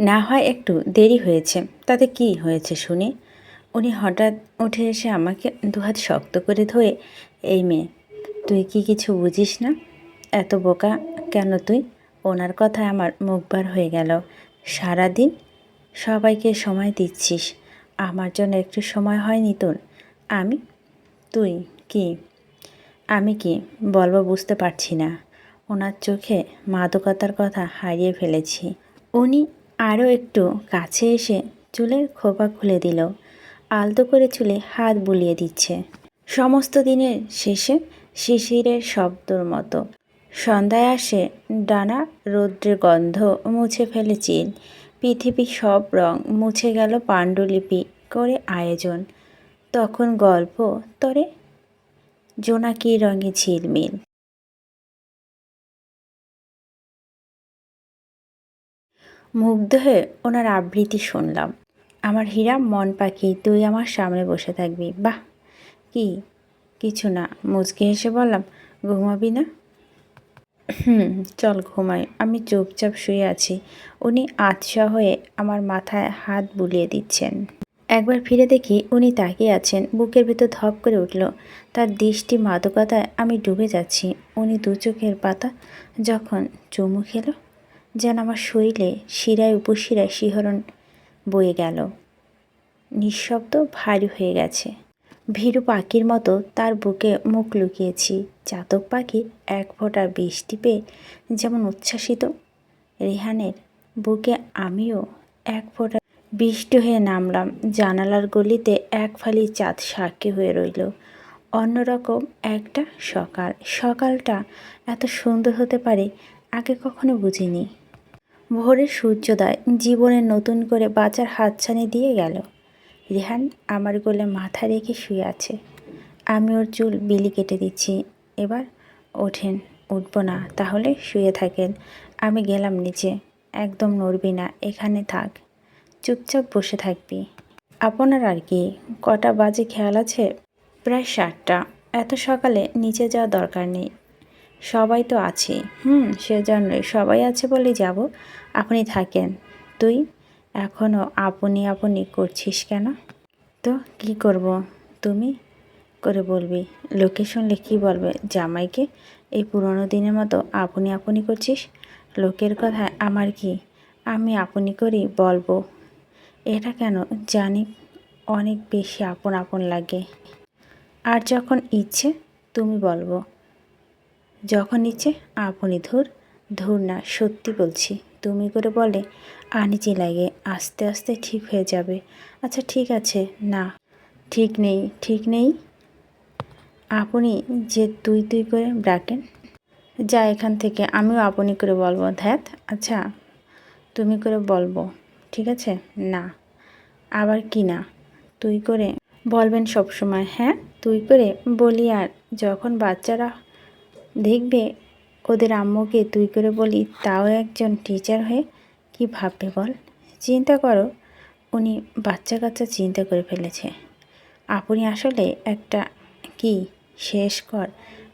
না হয় একটু দেরি হয়েছে। তাতে কি হয়েছে শুনি? উনি হঠাৎ উঠে এসে আমাকে দুহাত শক্ত করে ধরে এই মেয়ে, তুই কি কিছু বুঝিস না? এত বোকা কেন তুই? ওনার কথায় আমার মুখবার হয়ে গেল। সারাদিন সবাইকে সময় দিচ্ছিস। আমার জন্য একটু সময় হয়নি তোর। আমি? তুই কি? আমি কি? বলব বুঝতে পারছি না। ওনার চোখে মাদকতার কথা হারিয়ে ফেলেছি। উনি আরও একটু কাছে এসে চুলের খোপা খুলে দিল। আলতো করে চুলে হাত বুলিয়ে দিচ্ছে। সমস্ত দিনের শেষে শিশিরের শব্দর মতো। সন্ধ্যায় আসে ডানা রৌদ্রের গন্ধ মুছে ফেলে চিল। পৃথিবীর সব রং মুছে গেল পাণ্ডুলিপি করে আয়োজন। তখন গল্প তরে জোনাকি রঙে ঝিলমিল। মুগ্ধ হয়ে ওনার আবৃত্তি শুনলাম। আমার হীরা, মন পাখি, তুই আমার সামনে বসে থাকবি। বাহ, কি? কিছু না, মুচকে হেসে বললাম, ঘুমাবি না? হুম, চল ঘুমাই, আমি চুপচাপ শুয়ে আছি। উনি আতশা হয়ে আমার মাথায় হাত বুলিয়ে দিচ্ছেন। একবার ফিরে দেখি উনি তাকিয়ে আছেন, বুকের ভিতর ধপ করে উঠল। তার দৃষ্টি মাদকতায় আমি ডুবে যাচ্ছি। উনি দু চোখের পাতা যখন চুমু খেলো যেন আমার শরীরে শিরায় উপশিরায় শিহরণ বয়ে গেল। নিঃশব্দ ভারী হয়ে গেছে। ভীরু পাখির মতো তার বুকে মুখ লুকিয়েছি। চাতক পাখি এক ফোঁটা বৃষ্টি পেয়ে যেমন উচ্ছ্বাসিত। রেহানের বুকে আমিও এক ফোঁটা বৃষ্টি হয়ে নামলাম। জানালার গলিতে এক ফালি চাঁদ সাক্ষী হয়ে রইল। অন্যরকম একটা সকাল। সকালটা এত সুন্দর হতে পারে আগে কখনো বুঝিনি। ভোরের সূর্যোদয় জীবনের নতুন করে বাঁচার হাতছানি দিয়ে গেল। রেহান আমার গোলে মাথা রেখে শুয়ে আছে। আমি ওর চুল বিলি কেটে দিচ্ছি। এবার ওঠেন, উঠব না, তাহলে শুয়ে থাকেন। আমি গেলাম নিচে। একদম নড়বি না, এখানে থাক। চুপচাপ বসে থাকবি। আপনার আর কি? কটা বাজে খেয়াল আছে? প্রায় সাতটা। এত সকালে নিচে যাওয়া দরকার নেই। সবাই তো আছে। হুম সে সেজন্যই সবাই আছে বলে যাব। আপনি থাকেন। তুই এখনও আপনি আপনি করছিস কেন? তো কি করব তুমি? করে বলবি। লোকে শুনলে কী বলবে জামাইকে? এই পুরনো দিনের মতো আপনি আপনি করছিস? লোকের কথায় আমার কি? আমি আপনি করি বলব। এটা কেন? জানি অনেক বেশি আপন আপন লাগে। আর যখন ইচ্ছে, তুমি বলব। যখন ইচ্ছে, আপনি ধুর। ধুর না, সত্যি বলছি। তুমি করে বলে আনিজি লাগে, আস্তে আস্তে ঠিক হয়ে যাবে। আচ্ছা ঠিক আছে, না। ঠিক নেই ঠিক নেই? আপনি যে তুই তুই করে ডাকেন। যা এখান থেকে, আমিও আপনি করে বলব, ধ্যাত। আচ্ছা তুমি করে বলব, ঠিক আছে? না। আবার কি না? তুই করে বলবেন সব সময় হ্যাঁ? তুই করে বলি আর যখন বাচ্চারা দেখবে ওদের আম্মুকে তুই করে বলি, তাও একজন টিচার হয়ে কি ভাববে বল? চিন্তা করো, উনি বাচ্চা কাচ্চা চিন্তা করে ফেলেছে। আপনি আসলে একটা কি শেষ কর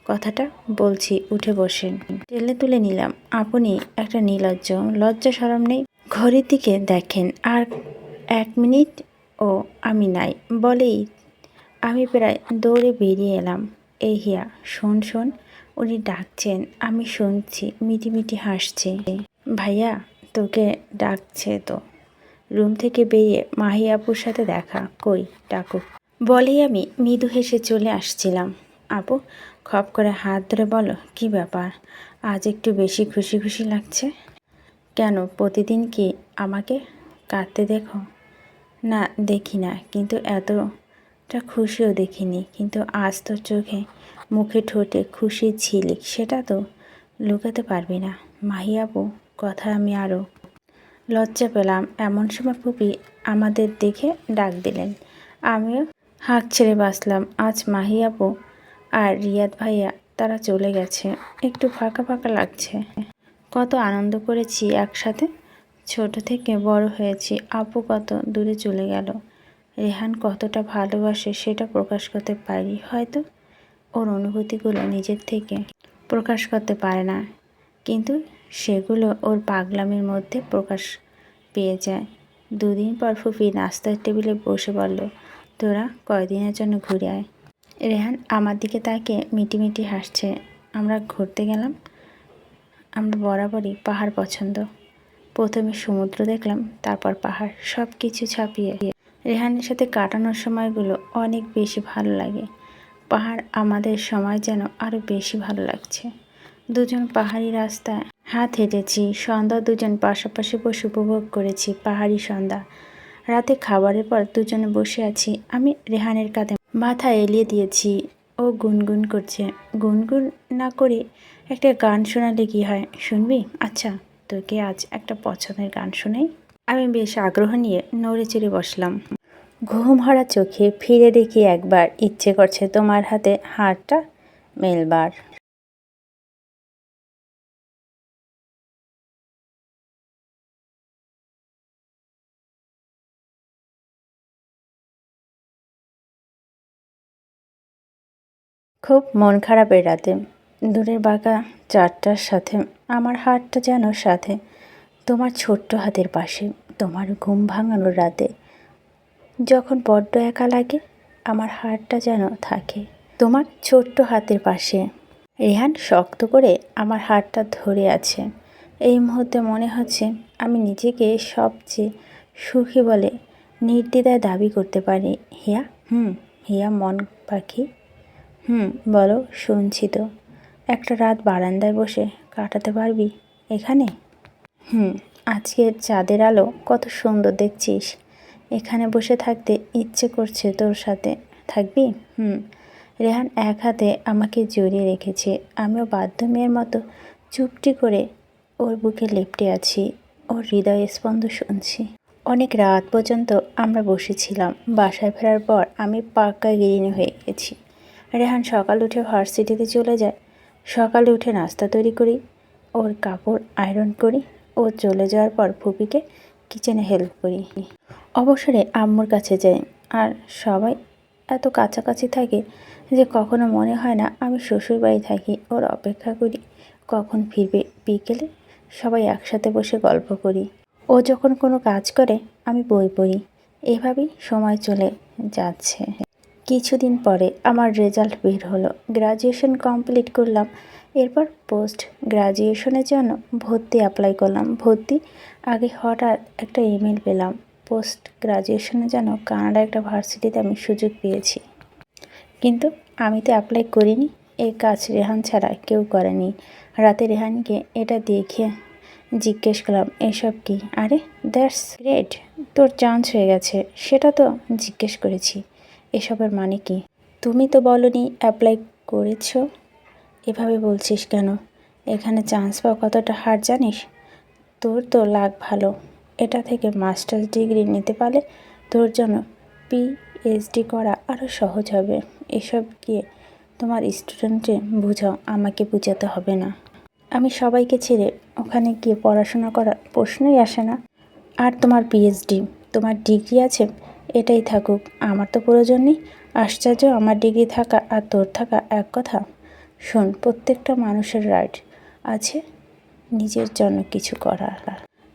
কথাটা বলছি, উঠে বসেন। টেলে তুলে নিলাম। আপনি একটা নিলজ্জ, লজ্জা সরম নেই। ঘড়ির দিকে দেখেন, আর এক মিনিট ও আমি নাই। বলেই আমি প্রায় দৌড়ে বেরিয়ে এলাম। এই হিয়া, শোন শোন। উনি ডাকছেন, আমি শুনছি, মিটি মিটি হাসছে। ভাইয়া, তোকে ডাকছে তো। রুম থেকে বেরিয়ে মাহি আপুর সাথে দেখা, কই, ডাকুক। বলেই আমি মৃদু হেসে চলে আসছিলাম। আপু, খপ করে হাত ধরে বলো, কি ব্যাপার? আজ একটু বেশি খুশি খুশি লাগছে? কেন, প্রতিদিন কি আমাকে কাঁদতে দেখো? না, দেখি না, কিন্তু এতটা খুশিও দেখিনি, কিন্তু আজ তো চোখে মুখে ঠোঁটে খুশি ঝিলিক, সেটা তো লুকাতে পারবি না। মাহি আপু কথা আমি আরও লজ্জা পেলাম। এমন সময় ফুপি আমাদের দেখে ডাক দিলেন। আমিও হাঁক ছেড়ে বাঁচলাম। আজ মাহি আপু আর রিয়াদ ভাইয়া, তারা চলে গেছে। একটু ফাঁকা ফাঁকা লাগছে। কত আনন্দ করেছি একসাথে। ছোট থেকে বড় হয়েছি। আপু কত দূরে চলে গেল। রেহান কতটা ভালোবাসে সেটা প্রকাশ করতে পারি হয়তো ওর অনুভূতিগুলো নিজের থেকে প্রকাশ করতে পারে না। কিন্তু সেগুলো ওর পাগলামির মধ্যে প্রকাশ পেয়ে যায়। দুদিন পর ফুফি নাস্তার টেবিলে বসে বলল, তোরা কয়দিনের জন্য ঘুরে আয়? রেহান আমার দিকে তাকিয়ে মিটিমিটি হাসছে, আমরা ঘুরতে গেলাম, আমরা বরাবরই পাহাড় পছন্দ। প্রথমে সমুদ্র দেখলাম, তারপর পাহাড় সব কিছু ছাপিয়ে। রেহানের সাথে কাটানোর সময়গুলো অনেক বেশি ভালো লাগে। পাহাড় আমাদের সময় যেন আরও বেশি ভালো লাগছে। দুজন পাহাড়ি রাস্তায় হাত হেঁটেছি, সন্ধ্যা দুজন পাশাপাশি বসে উপভোগ করেছি, পাহাড়ি সন্ধ্যা। রাতে খাবারের পর দুজনে বসে আছি, আমি রেহানের কাঁধে মাথা এলিয়ে দিয়েছি। ও গুনগুন করছে। গুনগুন না করে একটা গান শোনালে কি হয়? শুনবি? আচ্ছা তোকে আজ একটা পছন্দের গান শোনাই। আমি বেশ আগ্রহ নিয়ে নড়ে চড়ে বসলাম। ঘুম হারা চোখে ফিরে দেখি একবার, ইচ্ছে করছে তোমার হাতে হাড়টা মেলবার। খুব মন খারাপের রাতে, দূরের বাঁকা চারটার সাথে, আমার হাতটা যেন সাথে, তোমার ছোট্ট হাতের পাশে, তোমার ঘুম ভাঙানোর রাতে। যখন বড্ড একা লাগে, আমার হাতটা যেন থাকে। তোমার ছোট্ট হাতের পাশে। রেহান শক্ত করে আমার হাতটা ধরে আছে। এই মুহূর্তে মনে হচ্ছে আমি নিজেকে সবচেয়ে সুখী বলে নির্দ্বিধায় দাবি করতে পারি। হিয়া, হুম, হিয়া মন পাখি। হুম, বলো, শুনছি তো। একটা রাত বারান্দায় বসে কাটাতে পারবি? এখানে? হুম, আজকের চাঁদের আলো কত সুন্দর দেখছিস। এখানে বসে থাকতে ইচ্ছে করছে তোর সাথে। থাকবি? হুম। রেহান এক হাতে আমাকে জড়িয়ে রেখেছে। আমিও বাধ্য মেয়ের মতো চুপটি করে ওর বুকে লেপটে আছি। ওর হৃদয় স্পন্দ শুনছি। অনেক রাত পর্যন্ত আমরা বসেছিলাম। বাসায় ফেরার পর আমি পাক্কা গিরিনি হয়ে গেছি। রেহান সকাল উঠে ভার্সিটিতে চলে যায়। সকালে উঠে নাস্তা তৈরি করি, ওর কাপড় আয়রন করি, ও চলে যাওয়ার পর ফুপিকে কিচেনে হেল্প করি। অবসরে আম্মুর কাছে যাই আর সবাই এত কাছাকাছি থাকে যে কখনো মনে হয় না আমি শ্বশুর বাড়ি থাকি, ওর অপেক্ষা করি, কখন ফিরবে বিকেলে সবাই একসাথে বসে গল্প করি। ও যখন কোনো কাজ করে, আমি বই পড়ি। এভাবেই সময় চলে যাচ্ছে। কিছুদিন পরে আমার রেজাল্ট বের হলো। গ্রাজুয়েশন কমপ্লিট করলাম এরপর পোস্ট গ্রাজুয়েশনের জন্য ভর্তি অ্যাপ্লাই করলাম। ভর্তি আগে হঠাৎ একটা ইমেল পেলাম। পোস্ট গ্রাজুয়েশনের জন্য কানাডা একটা ভার্সিটিতে আমি সুযোগ পেয়েছি। কিন্তু আমি তো অ্যাপ্লাই করিনি। এই কাজ রেহান ছাড়া কেউ করেনি। রাতে রেহানকে এটা দেখে জিজ্ঞেস করলাম, এসব কি? আরে দ্যাটস গ্রেট তোর চান্স হয়ে গেছে। সেটা তো জিজ্ঞেস করেছি। এসবের মানে কি? তুমি তো বলনি অ্যাপ্লাই করেছ? এভাবে বলছিস কেন? এখানে চান্স পাওয়া কতটা হার জানিস? তোর তো লাগ ভালো। এটা থেকে মাস্টার্স ডিগ্রি নিতে পারলে তোর জন্য পিএইচডি করা আরও সহজ হবে। এসব গিয়ে তোমার স্টুডেন্টে বুঝাও, আমাকে বুঝাতে হবে না। আমি সবাইকে ছেড়ে ওখানে গিয়ে পড়াশোনা করার প্রশ্নই আসে না। আর তোমার পিএইচডি তোমার ডিগ্রি আছে, এটাই থাকুক। আমার তো প্রয়োজন নেই। আশ্চর্য, আমার ডিগ্রি থাকা আর তোর থাকা এক কথা। শোন, প্রত্যেকটা মানুষের রাইট আছে, নিজের জন্য কিছু করার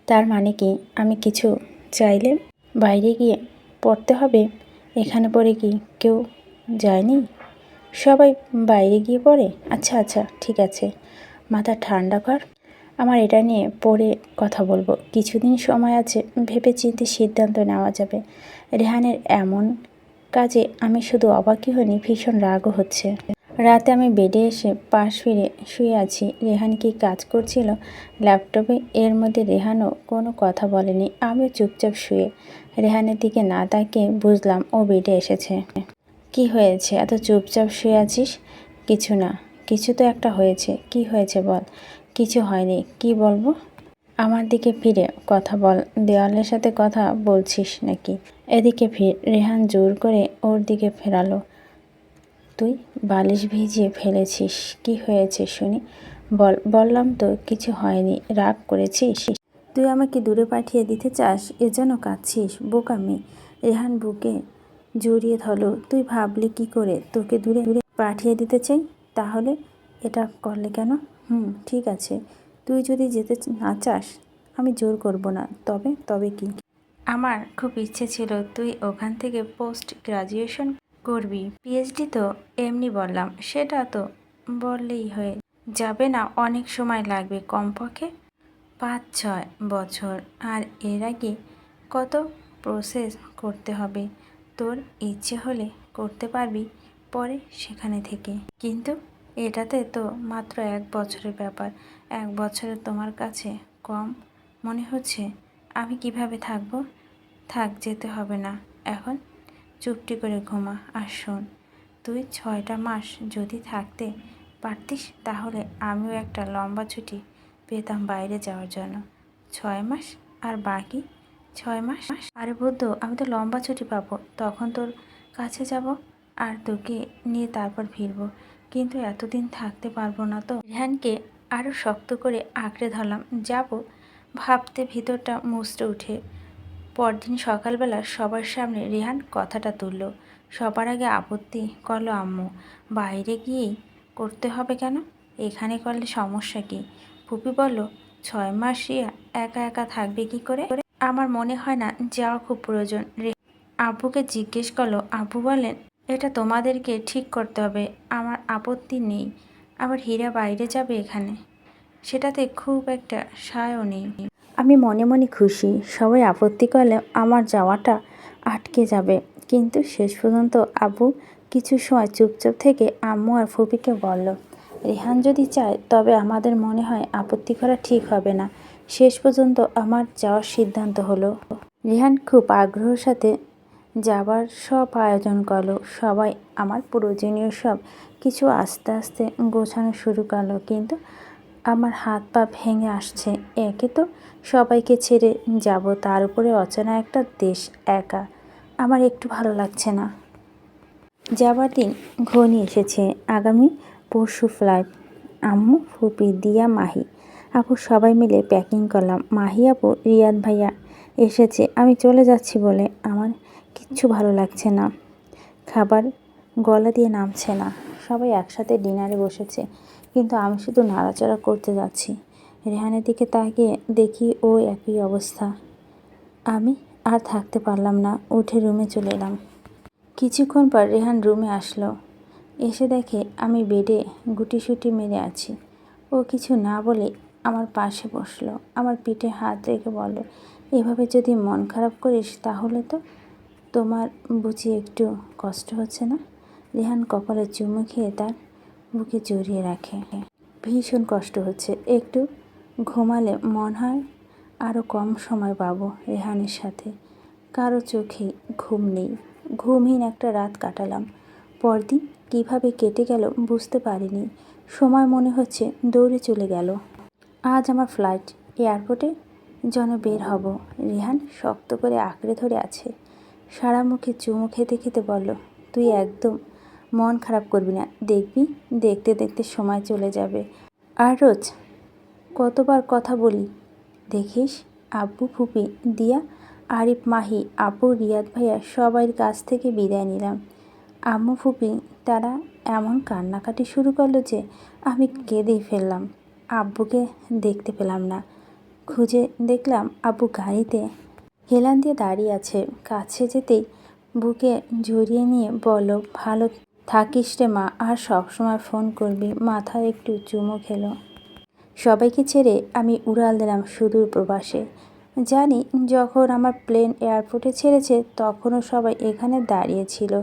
তার মানে কি, আমি কিছু চাইলে বাইরে গিয়ে পড়তে হবে, এখানে পড়ে কি কেউ যায়নি? সবাই বাইরে গিয়ে পড়ে? আচ্ছা আচ্ছা ঠিক আছে। মাথা ঠান্ডা কর। আমার এটা নিয়ে পরে কথা বলব। কিছুদিন সময় আছে ভেবে চিন্তে সিদ্ধান্ত নেওয়া যাবে। রেহানের এমন কাজে আমি শুধু অবাকই হইনি, ভীষণ রাগও হচ্ছে। রাতে আমি বেডে এসে পাশ ফিরে শুয়ে আছি। রেহান কি কাজ করছিল? ল্যাপটপে। এর মধ্যে রেহানও কোনো কথা বলেনি। আমিও চুপচাপ শুয়ে। রেহানের দিকে না তাকিয়ে বুঝলাম ও বেডে এসেছে। কি হয়েছে? এত চুপচাপ শুয়ে আছিস? কিছু না। কিছু তো একটা হয়েছে। কি হয়েছে বল? কিছু হয়নি। কি বলব? আমার দিকে ফিরে কথা বল। দেওয়ালের সাথে কথা বলছিস নাকি? এদিকে ফির। রেহান জোর করে ওর দিকে ফেরালো। তুই বালিশ ভিজিয়ে ফেলেছিস। কি হয়েছে শুনি? বল, বললাম তো কিছু হয়নি। রাগ করেছিস? তুই আমাকে দূরে পাঠিয়ে দিতে চাস? এজন্য কাঁদছিস বোকামি রেহান বুকে জড়িয়ে ধরলো, তুই ভাবলি কি করে? তোকে দূরে দূরে পাঠিয়ে দিতে চাই? তাহলে এটা করলে কেন? হুম, ঠিক আছে। তুই যদি যেতে না চাস, আমি জোর করব না। তবে তবে কি? আমার খুব ইচ্ছে ছিল তুই ওখান থেকে পোস্ট গ্রাজুয়েশন করবি। পিএইচডি তো এমনি বললাম, সেটা তো বললেই হয়ে যাবে না, অনেক সময় লাগবে কমপক্ষে পাঁচ ছয় বছর। আর এর আগে কত প্রসেস করতে হবে, তোর ইচ্ছে হলে করতে পারবি পরে সেখানে থেকে। কিন্তু এটাতে তো মাত্র এক বছরের ব্যাপার, এক বছরে তোমার কাছে কম মনে হচ্ছে। আমি কীভাবে থাকব? থাক, যেতে হবে না। এখন চুপটি করে ঘুমা। আর শোন, তুই ছয়টা মাস যদি থাকতে পারতিস, তাহলে আমিও একটা লম্বা ছুটি পেতাম বাইরে যাওয়ার জন্য। ছয় মাস? আর বাকি? ছয় মাস? আরে বুদ্ধ, আমি তো লম্বা ছুটি পাবো, তখন তোর কাছে যাব আর তোকে নিয়ে তারপর ফিরবো। কিন্তু এতদিন থাকতে পারব না তো। রেহানকে আরও শক্ত করে আঁকড়ে ধরলাম। যাব, ভাবতে ভিতরটা মুচড়ে উঠে। পরদিন সকালবেলা সবার সামনে রেহান কথাটা তুলল। সবার আগে আপত্তি করল আম্মু, বাইরে গিয়েই করতে হবে কেন? এখানে করলে সমস্যা কি? ফুপি বলল, ছয় মাস রিয়া, একা একা থাকবে কি করে? আমার মনে হয় না, যাওয়া খুব প্রয়োজন। রে আব্বুকে জিজ্ঞেস করল, আব্বু বলেন, এটা তোমাদেরকে ঠিক করতে হবে, আমার আপত্তি নেই। আবার হীরা বাইরে যাবে এখানে? সেটাতে খুব একটা সায়ও নেই। আমি মনে মনে খুশি। সবাই আপত্তি করলে আমার যাওয়াটা আটকে যাবে। কিন্তু শেষ পর্যন্ত আবু কিছু সময় চুপচাপ থেকে আম্মু আর ফুপিকে বলল, রেহান যদি চায়, তবে আমাদের মনে হয় আপত্তি করা ঠিক হবে না। শেষ পর্যন্ত আমার যাওয়ার সিদ্ধান্ত হলো। রেহান খুব আগ্রহের সাথে যাবার সব আয়োজন করল। সবাই আমার প্রয়োজনীয় সব কিছু আস্তে আস্তে গোছানো শুরু করল। কিন্তু আমার হাত পা ভেঙে আসছে। একে তো সবাইকে ছেড়ে যাব, তার উপরে অচেনা একটা দেশ একা। আমার একটু ভালো লাগছে না। যাবার দিন ঘনিয়ে এসেছে, আগামী পরশু ফ্লাইট আম্মু, ফুপি, দিয়া, মাহি। আপু, সবাই মিলে প্যাকিং করলাম। মাহি আপু, রিয়াদ ভাইয়া এসেছে, আমি চলে যাচ্ছি বলে আমার কিচ্ছু ভালো লাগছে না। খাবার গলা দিয়ে নামছে না। সবাই একসাথে ডিনারে বসেছে। কিন্তু আমি শুধু নাড়াচাড়া করতে যাচ্ছি। রেহানের দিকে তাকিয়ে দেখি ও একই অবস্থা। আমি আর থাকতে পারলাম না, উঠে রুমে চলে এলাম। কিছুক্ষণ পর রেহান রুমে আসলো। এসে দেখে আমি বেডে গুটিসুটি মেরে আছি। ও কিছু না বলে আমার পাশে বসল। আমার পিঠে হাত রেখে বলল, এভাবে যদি মন খারাপ করিস তাহলে তো তোমার বুঝি একটু কষ্ট হচ্ছে না? রেহান কপালে চুমু খেয়ে তার বুকে জড়িয়ে রাখে। ভীষণ কষ্ট হচ্ছে। একটু ঘুমালে মন হয় আরও কম সময় পাবো রেহানের সাথে। কারও চোখে ঘুম নেই। ঘুমহীন একটা রাত কাটালাম। পরদিন কীভাবে কেটে গেল বুঝতে পারিনি। সময় মনে হচ্ছে দৌড়ে চলে গেল। আজ আমার ফ্লাইট। এয়ারপোর্টে যেন বের হব। রেহান শক্ত করে আঁকড়ে ধরে আছে। সারা মুখে চুমু খেতে খেতে বলল, তুই একদম মন খারাপ করবি না। দেখবি, দেখতে দেখতে সময় চলে যাবে। আর রোজ কতবার কথা বলি। দেখিস, আব্বু, ফুপি, দিয়া, আরিফ, মাহি, আপু, রিয়াদ ভাইয়া সবাইয়ের কাছ থেকে বিদায় নিলাম। আম্মু, ফুপি, তারা এমন কান্নাকাটি শুরু করল যে আমি কেঁদেই ফেললাম। আব্বুকে দেখতে পেলাম না। খুঁজে দেখলাম আব্বু গাড়িতে হেলান দিয়ে দাঁড়িয়ে আছে। কাছে যেতেই বুকে জড়িয়ে নিয়ে বলো ভালো থাকিস রে মা, আর সবসময় ফোন করবি। মাথায় একটু চুমো খেলো। সবাইকে ছেড়ে আমি উড়াল দিলাম সুদূর প্রবাসে। জানি যখন আমার প্লেন এয়ারপোর্টে ছেড়েছে, তখনও সবাই এখানে দাঁড়িয়ে ছিল।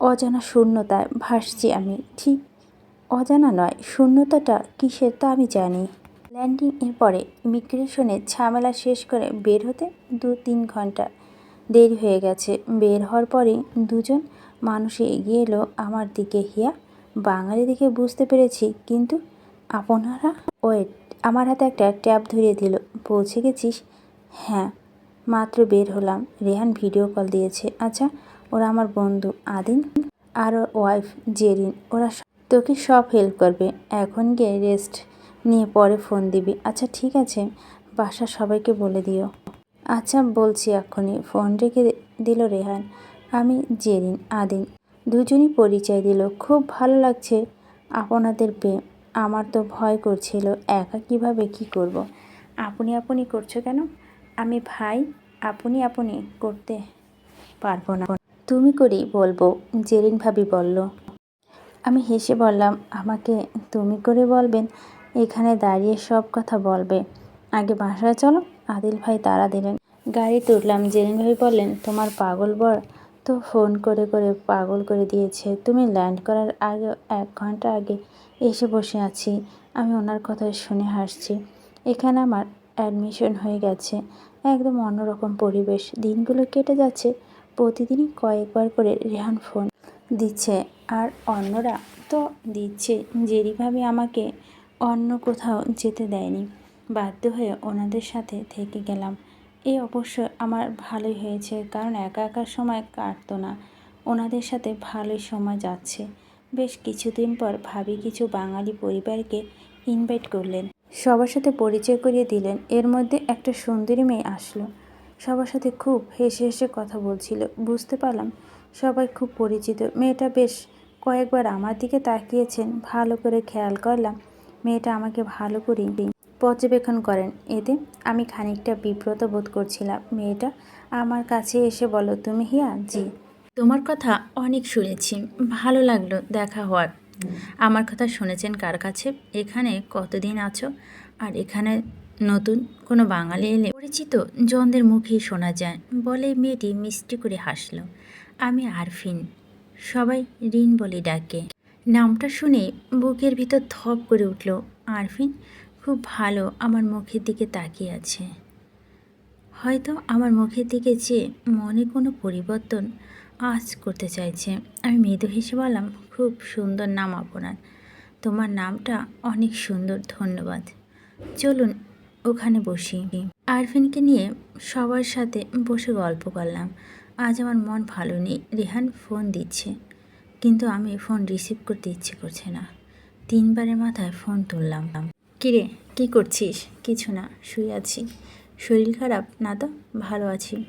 অজানা শূন্যতায় ভাসছি আমি। ঠিক অজানা নয়, শূন্যতাটা কিসের তা আমি জানি। ল্যান্ডিং এর পরে ইমিগ্রেশনের ঝামেলা শেষ করে বের হতে দু তিন ঘণ্টা দেরি হয়ে গেছে। বের হওয়ার পরেই দুজন মানুষ এগিয়ে এলো আমার দিকে। হিয়া, বাঙালি দিকে বুঝতে পেরেছি, কিন্তু আপনারা? ওয়েট, আমার হাতে একটা ট্যাব ধরিয়ে দিল। পৌঁছে গেছিস হ্যাঁ মাত্র বের হলাম। রেহান ভিডিও কল দিয়েছে। আচ্ছা ওরা আমার বন্ধু, আদিন আর ওয়াইফ, জেরিন। ওরা তোকে সব হেল্প করবে। এখন গিয়ে রেস্ট নিয়ে পরে ফোন দিবি। আচ্ছা ঠিক আছে বাসা সবাইকে বলে দিও। আচ্ছা বলছি এক্ষুনি। ফোন রেখে দিল রেহান। আমি জেরিন, আদিন। দুজনই পরিচয় দিল। খুব ভালো লাগছে আপনাদের পেয়ে আমার তো ভয় করছিল, একা কীভাবে কি করব। আপনি আপনি করছ কেন? আমি ভাই, আপনি আপনি করতে পারব না। তুমি করি বলব, জেরিন ভাবি বলল। আমি হেসে বললাম, আমাকে তুমি করে বলবেন, এখানে দাঁড়িয়ে সব কথা বলবে। আগে বাসায় চলো, আদিল ভাই তারা দিলেন। গাড়ি তুললাম জেরিন ভাই বললেন, তোমার পাগল বর তো ফোন করে করে পাগল করে দিয়েছে। তুমি ল্যান্ড করার আগে, এক ঘণ্টা আগে এসে বসে আছি। আমি ওনার কথা শুনে হাসছি। এখানে আমার অ্যাডমিশন হয়ে গেছে। একদম অন্যরকম পরিবেশ। দিনগুলো কেটে যাচ্ছে। প্রতিদিনই কয়েকবার করে রেহান ফোন দিচ্ছে। আর অন্যরা তো দিচ্ছে। যেরিভাবে আমাকে অন্য কোথাও যেতে দেয়নি। বাধ্য হয়ে ওনাদের সাথে থেকে গেলাম। এই অবশ্য আমার ভালোই হয়েছে, কারণ একা একা সময় কাটতো না। ওনাদের সাথে ভালোই সময় যাচ্ছে। বেশ কিছুদিন পর ভাবি কিছু বাঙালি পরিবারকে ইনভাইট করলেন। সবার সাথে পরিচয় করিয়ে দিলেন। এর মধ্যে একটা সুন্দরী মেয়ে আসলো। সবার সাথে খুব হেসে হেসে কথা বলছিল। বুঝতে পারলাম সবাই খুব পরিচিত। মেয়েটা বেশ কয়েকবার আমার দিকে তাকিয়েছেন। ভালো করে খেয়াল করলাম মেয়েটা আমাকে ভালো করে পর্যবেক্ষণ করেন। এতে আমি খানিকটা বিব্রত বোধ করছিলাম। মেয়েটা আমার কাছে এসে বলো তুমি হিয়া? জি। তোমার কথা অনেক শুনেছি। ভালো লাগল দেখা হওয়ার। আমার কথা শুনেছেন কার কাছে? এখানে কতদিন আছো? আর এখানে নতুন কোনো বাঙালি এলে? পরিচিত জনদের মুখেই শোনা যায়। বলে মেয়েটি মিষ্টি করে হাসলো। আমি আরফিন। সবাই রিন বলে ডাকে। নামটা শুনে বুকের ভিতর ধপ করে উঠল আরফিন। খুব ভালো আমার মুখের দিকে তাকিয়ে আছে। হয়তো আমার মুখের দিকে চেয়ে মনে কোনো পরিবর্তন আজ করতে চাইছে, আমি মৃদু হেসে বললাম, খুব সুন্দর নাম আপনার। তোমার নামটা অনেক সুন্দর, ধন্যবাদ। চলুন ওখানে বসি। আরফিনকে নিয়ে সবার সাথে বসে গল্প করলাম। আজ আমার মন ভালো নেই, রেহান ফোন দিচ্ছে, কিন্তু আমি ফোন রিসিভ করতে ইচ্ছে করছে না। তিনবারের মাথায় ফোন তুললাম। কিরে, কি করছিস? কিছু না, শুয়ে আছি। শরীর খারাপ? না তো, ভালো আছি।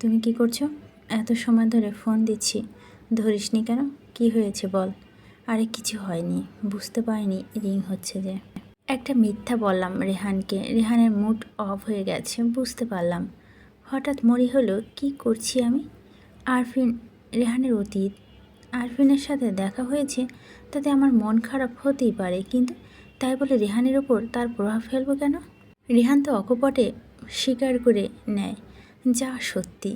তুমি কি করছ? এত সময় ধরে ফোন দিচ্ছি। ধরিসনি কেন? কি হয়েছে বল? আরে কিছু হয়নি, বুঝতে পারিনি, রিং হচ্ছে যে। একটা মিথ্যা বললাম রেহানকে। রেহানের মুড অফ হয়ে গেছে, বুঝতে পারলাম। হঠাৎ মরি হলো, কি করছি আমি? আরফিন, রেহানের অতীত। আরফিনের সাথে দেখা হয়েছে, তাতে আমার মন খারাপ হতেই পারে, কিন্তু তাই বলে রেহানের ওপর তার প্রভাব ফেলব কেন? রেহান তো অকপটে স্বীকার করে নেয়, যা সত্যি।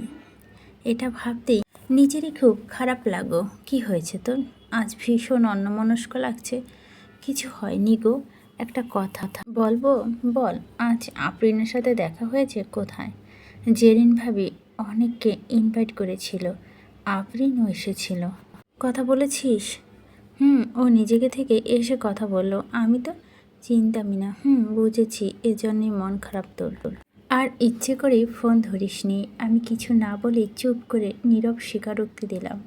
এটা ভাবতেই নিজেরই খুব খারাপ লাগো কি হয়েছে তোর? আজ ভীষণ অন্যমনস্ক লাগছে। কিছু হয়নি গো, একটা কথা বলব? বল, আজ আপ্রিনের সাথে দেখা হয়েছে কোথায়? জেরিন ভাবি অনেককে ইনভাইট করেছিল। আপ্রিনও এসেছিল। কথা বলেছিস? হুম, ও নিজেকে থেকে এসে কথা বলল, আমি তো চিন্তামি না। হুম, বুঝেছি, এজন্যই মন খারাপ তোর। আর ইচ্ছে করে ফোন ধরিসনি। আমি কিছু না বলে চুপ করে নীরব স্বীকারোক্তি দিলাম।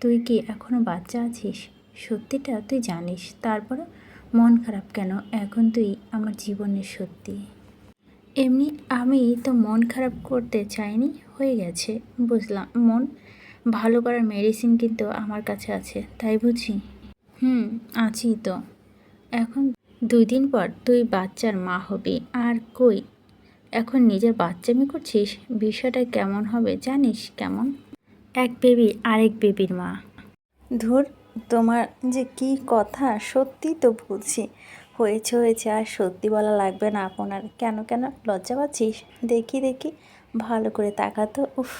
তুই কি এখনও বাচ্চা আছিস? সত্যিটা তুই জানিস, তারপরও মন খারাপ কেন? এখন তুই আমার জীবনের সত্যি। এমনি আমি তো মন খারাপ করতে চাইনি, হয়ে গেছে, বুঝলাম। মন ভালো করার মেডিসিন কিন্তু আমার কাছে আছে, তাই বুঝি? হুম আছি তো। এখন দুই দিন পর তুই বাচ্চার মা হবি, আর কই? এখন নিজের বাচ্চামি করছিস? বিষয়টা কেমন হবে জানিস কেমন? এক বেবি, আরেক বেবির মা। ধুর, তোমার যে কি কথা সত্যি তো বলছি হয়েছে হয়েছে, আর সত্যি বলা লাগবে না আপনার। কেন কেন? লজ্জা পাচ্ছিস? দেখি দেখি। ভালো করে তাকাতো, উফ,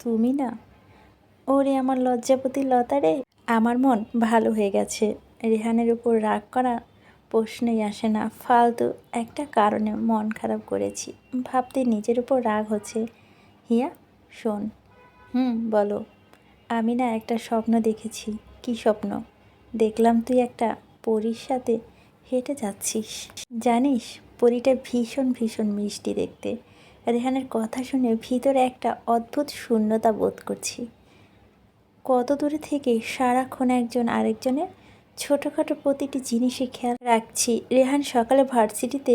তুমি না। ওরে আমার লজ্জাপতি লতা রে। আমার মন ভালো হয়ে গেছে। রেহানের উপর রাগ করা প্রশ্নই আসে না। ফালতু একটা কারণে মন খারাপ করেছি। ভাবতে নিজের উপর রাগ হচ্ছে। হিয়া, শোন। হুম, বলো। আমি না একটা স্বপ্ন দেখেছি। কি স্বপ্ন? দেখলাম তুই একটা পরীর সাথে হেঁটে যাচ্ছিস। জানিস, পরীটা ভীষণ ভীষণ মিষ্টি দেখতে। রেহানের কথা শুনে ভিতরে একটা অদ্ভুত শূন্যতা বোধ করছি। কত দূরে থেকে সারাক্ষণ একজন আরেকজনের ছোটোখাটো প্রতিটি জিনিসে খেয়াল রাখছি। রেহান সকালে ভার্সিটিতে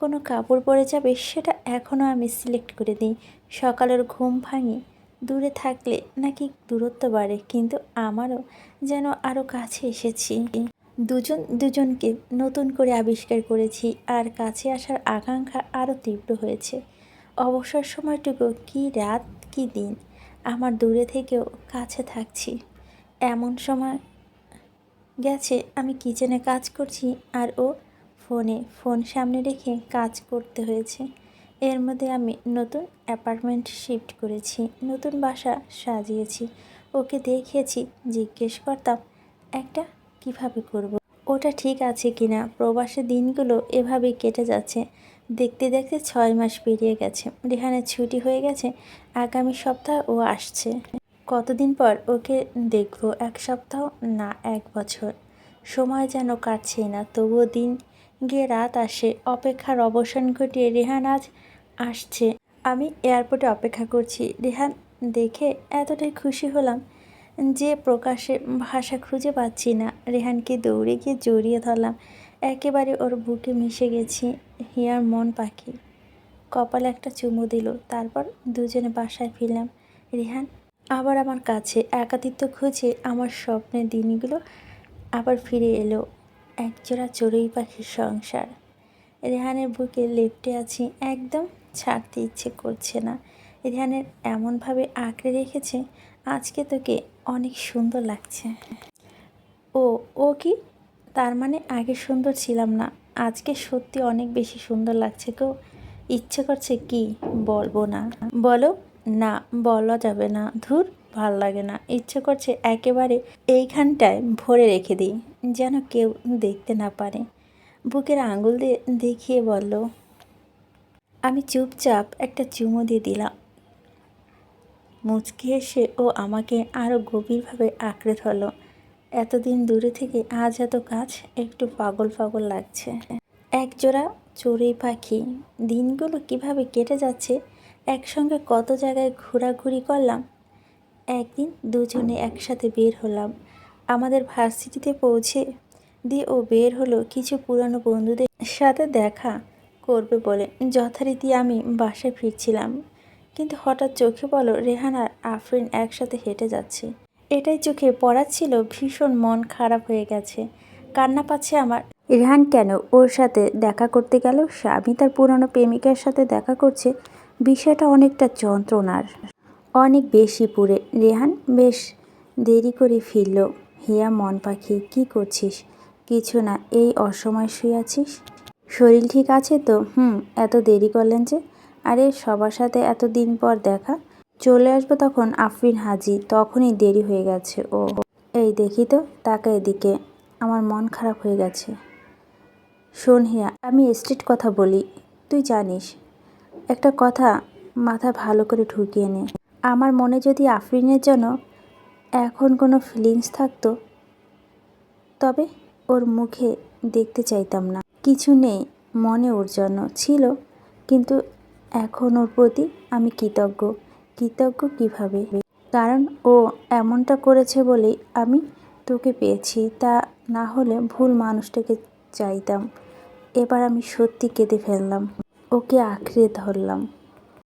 কোনো কাপড় পরে যাবে সেটা এখনও আমি সিলেক্ট করে দিই। সকালের ঘুম ভাঙি, দূরে থাকলে নাকি দূরত্ব বাড়ে, কিন্তু আমারও যেন আরও কাছে এসেছি। দুজন দুজনকে নতুন করে আবিষ্কার করেছি আর কাছে আসার আকাঙ্ক্ষা আরও তীব্র হয়েছে। অবসর সময়টুকু কি রাত, কি দিন আমার দূরে থেকেও কাছে থাকছি। এমন সময় গেছে, আমি কিচেনে কাজ করছি আর ও ফোনে, ফোন সামনে রেখে কাজ করতে হয়েছে। এর মধ্যে আমি নতুন অ্যাপার্টমেন্ট শিফট করেছি, নতুন বাসা সাজিয়েছি। ওকে দেখিয়েছি জিজ্ঞেস করতাম, একটা কীভাবে করব। ওটা ঠিক আছে কিনা? প্রবাসী দিনগুলো এভাবে কেটে যাচ্ছে। দেখতে দেখতে ছয় মাস পেরিয়ে গেছে। রেহানের ছুটি হয়ে গেছে, আগামী সপ্তাহ ও আসছে। কতদিন পর ওকে দেখব, এক সপ্তাহ না এক বছর? সময় যেন কাটছেই না, তবুও দিন গিয়ে রাত আসে। অপেক্ষার অবসান ঘটিয়ে রেহান আজ আসছে। আমি এয়ারপোর্টে অপেক্ষা করছি। রেহান দেখে এতটাই খুশি হলাম যে প্রকাশে ভাষা খুঁজে পাচ্ছি না। রেহানকে দৌড়ে গিয়ে জড়িয়ে ধরলাম। একেবারে ওর বুকে মিশে গেছি হিয়ার মন পাখি। কপালে একটা চুমু দিল। তারপর দুজনে বাসায় ফিরলাম। রেহান, আবার আমার কাছে একাতিত্ব খুঁজে আমার স্বপ্নের দিনগুলো আবার ফিরে এলো। একজোড়া চড়ুই পাখির সংসার। রেহানের বুকে লেপটে আছি, একদম ছাড়তে ইচ্ছে করছে না। রেহানের এমনভাবে আঁকড়ে রেখেছে, আজকে তোকে অনেক সুন্দর লাগছে। ও ও কি? তার মানে আগে সুন্দর ছিলাম না। আজকে সত্যি অনেক বেশি সুন্দর লাগছে গো। ইচ্ছে করছে কি বলব না? বলো, না, বলা যাবে না। ধুর, ভালো লাগে না। ইচ্ছে করছে একেবারে এইখানটায় ভরে রেখে দিই, যেন কেউ দেখতে না পারে। বুকের আঙুল দিয়ে দেখিয়ে বলল, আমি চুপচাপ একটা চুমো দিয়ে দিলাম। মুচকি এসে ও আমাকে আরও গভীরভাবে আঁকড়ে ধরলো। এতদিন দূরে থেকে আজ এত কাজ একটু পাগল পাগল লাগছে। একজোড়া চড়ুই পাখি, দিনগুলো কীভাবে কেটে যাচ্ছে, একসঙ্গে কত জায়গায় ঘোরাঘুরি করলাম। একদিন দুজনে একসাথে বের হলাম, আমাদের ভার্সিটিতে পৌঁছে দিয়ে ও বের হলো কিছু পুরানো বন্ধুদের সাথে দেখা করবে বলে। যথারীতি আমি বাসায় ফিরছিলাম, কিন্তু হঠাৎ চোখে বলো রেহান আর আফরিন একসাথে হেঁটে যাচ্ছে। এটাই চোখে পড়া ছিল ভীষণ মন খারাপ হয়ে গেছে। কান্না পাচ্ছে আমার। রেহান কেন ওর সাথে দেখা করতে গেল? স্বামী তার পুরনো প্রেমিকার সাথে দেখা করছে, বিষয়টা অনেকটা যন্ত্রণার। অনেক বেশি পুরে রেহান বেশ দেরি করে ফিরল। হিয়া, মন পাখি, কি করছিস? কিছু না, এই অসময় শুয়ে আছিস? শরীর ঠিক আছে তো? হুম, এত দেরি করলেন যে? আরে, সবার সাথে এত দিন পর দেখা। চলে আসব তখন আফরিন হাজি, তখনই দেরি হয়ে গেছে। ও, এই দেখি তো তাকা এদিকে। আমার মন খারাপ হয়ে গেছে। শোন হিয়া, আমি স্ট্রিট কথা বলি, তুই জানিস। একটা কথা মাথা ভালো করে ঢুকিয়ে নে। আমার মনে যদি আফরিনের জন্য এখন কোনো ফিলিংস থাকতো, তবে ওর মুখে দেখতে চাইতাম না। কিছু নেই, মনে ওর জন্য ছিল, কিন্তু এখন ওর প্রতি আমি কৃতজ্ঞ। কৃতজ্ঞ কীভাবে? কারণ ও এমনটা করেছে বলেই আমি তোকে পেয়েছি, তা না হলে ভুল মানুষটাকে চাইতাম। এবার আমি সত্যি কেঁদে ফেললাম। ওকে আঁকড়ে ধরলাম।